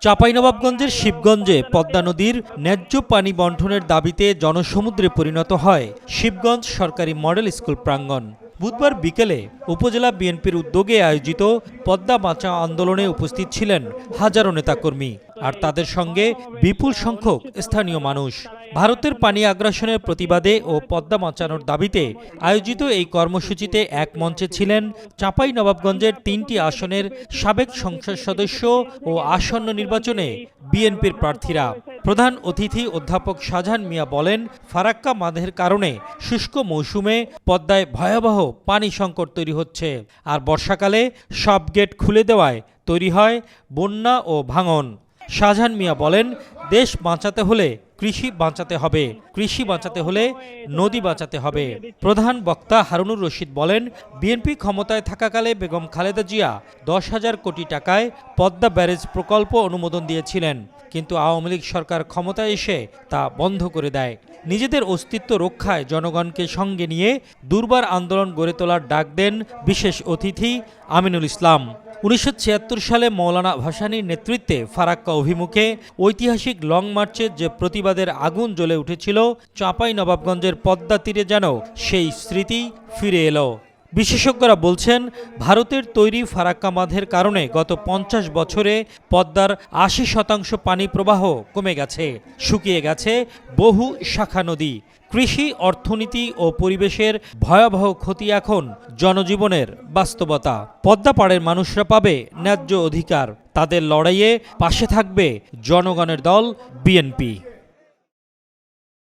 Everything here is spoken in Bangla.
চাঁপাইনবাবগঞ্জের শিবগঞ্জে পদ্মা নদীর ন্যায্য পানি বন্টনের দাবিতে জনসমুদ্রে পরিণত হয় শিবগঞ্জ সরকারি মডেল স্কুল প্রাঙ্গণ। বুধবার বিকেলে উপজেলা বিএনপির উদ্যোগে আয়োজিত পদ্মা বাঁচা আন্দোলনে উপস্থিত ছিলেন হাজারো নেতাকর্মী আর তাদের সঙ্গে বিপুল সংখ্যক স্থানীয় মানুষ। ভারতের পানি আগ্রাসনের প্রতিবাদে ও পদ্মা বাঁচানোর দাবিতে আয়োজিত এই কর্মসূচিতে এক মঞ্চে ছিলেন চাঁপাই নবাবগঞ্জের তিনটি আসনের সাবেক সংসদ সদস্য ও আসন্ন নির্বাচনে বিএনপির প্রার্থীরা। প্রধান অতিথি অধ্যাপক শাহজাহান মিয়া বলেন, ফারাক্কা মাধের কারণে শুষ্ক মৌসুমে পদ্মায় ভয়াবহ পানি সংকট তৈরি হচ্ছে। আর বর্ষাকালে সব গেট খুলে দেওয়ায় তৈরি হয় বন্যা ও ভাঙন। শাহজাহান মিয়া বলেন, দেশ বাঁচাতে হলে কৃষি বাঁচাতে হবে। কৃষি বাঁচাতে হলে নদী বাঁচাতে হবে। প্রধান বক্তা হারুনুর রশিদ বলেন, বিএনপি ক্ষমতায় থাকাকালে বেগম খালেদা জিয়া দশ হাজার কোটি টাকায় পদ্মা ব্যারেজ প্রকল্প অনুমোদন দিয়েছিলেন। কিন্তু আওয়ামী লীগ সরকার ক্ষমতায় এসে তা বন্ধ করে দেয়। নিজেদের অস্তিত্ব রক্ষায় জনগণকে সঙ্গে নিয়ে দুর্বার আন্দোলন গড়ে তোলার ডাক দেন বিশেষ অতিথি আমিনুল ইসলাম। উনিশশো ছিয়াত্তর সালে মৌলানা ভাসানীর নেতৃত্বে ফারাক্কা অভিমুখে ঐতিহাসিক লং মার্চের যে প্রতিবাদের আগুন জ্বলে উঠেছিল চাঁপাই নবাবগঞ্জের পদ্মা তীরে যেন সেই স্মৃতি ফিরে এলো। বিশেষজ্ঞরা বলছেন, ভারতের তৈরি ফারাক্কা বাঁধের কারণে গত পঞ্চাশ বছরে পদ্মার আশি শতাংশ পানি প্রবাহ কমে গেছে, শুকিয়ে গেছে বহু শাখা নদী। কৃষি, অর্থনীতি ও পরিবেশের ভয়াবহ ক্ষতি এখন জনজীবনের বাস্তবতা। পদ্মা পাড়ের মানুষরা পাবে ন্যায্য অধিকার, তাদের লড়াইয়ে পাশে থাকবে জনগণের দল, বিএনপি।